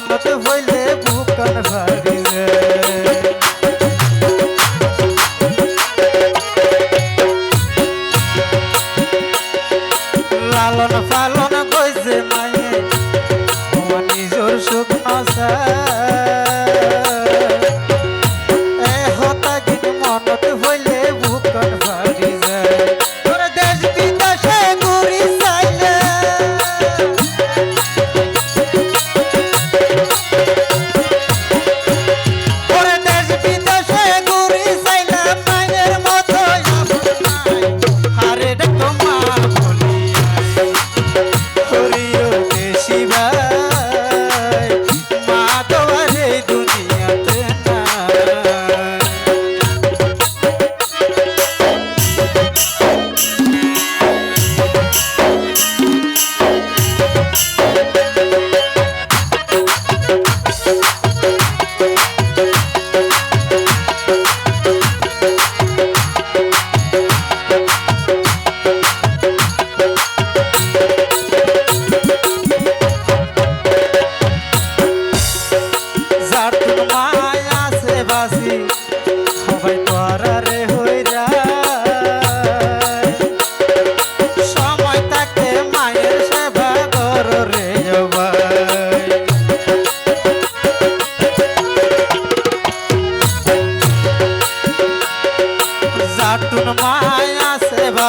মানত হইলে বুকান ভারি রে লালন পালন কইছে মায়ে নিজর সুখ নসায়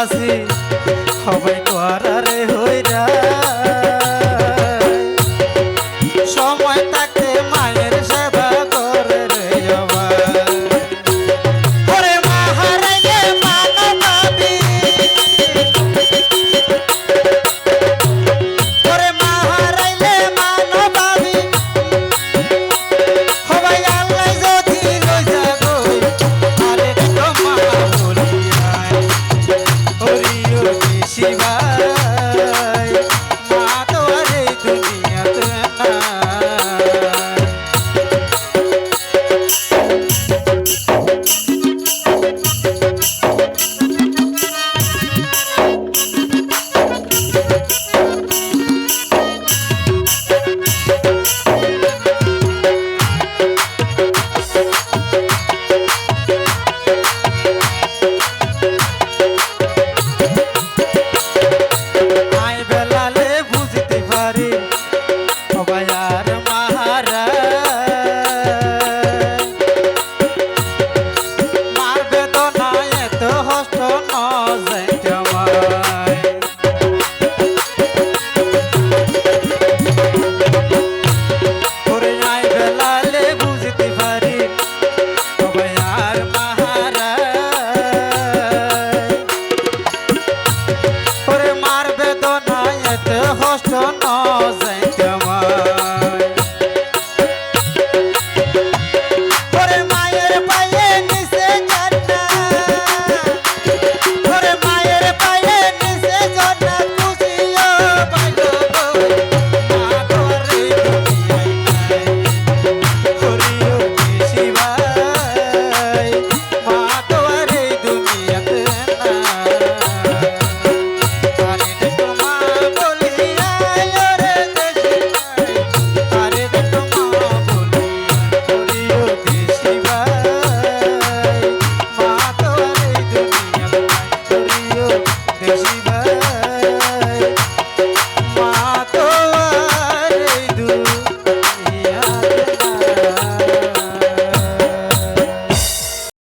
আছে বাসি সবাই তো হইরা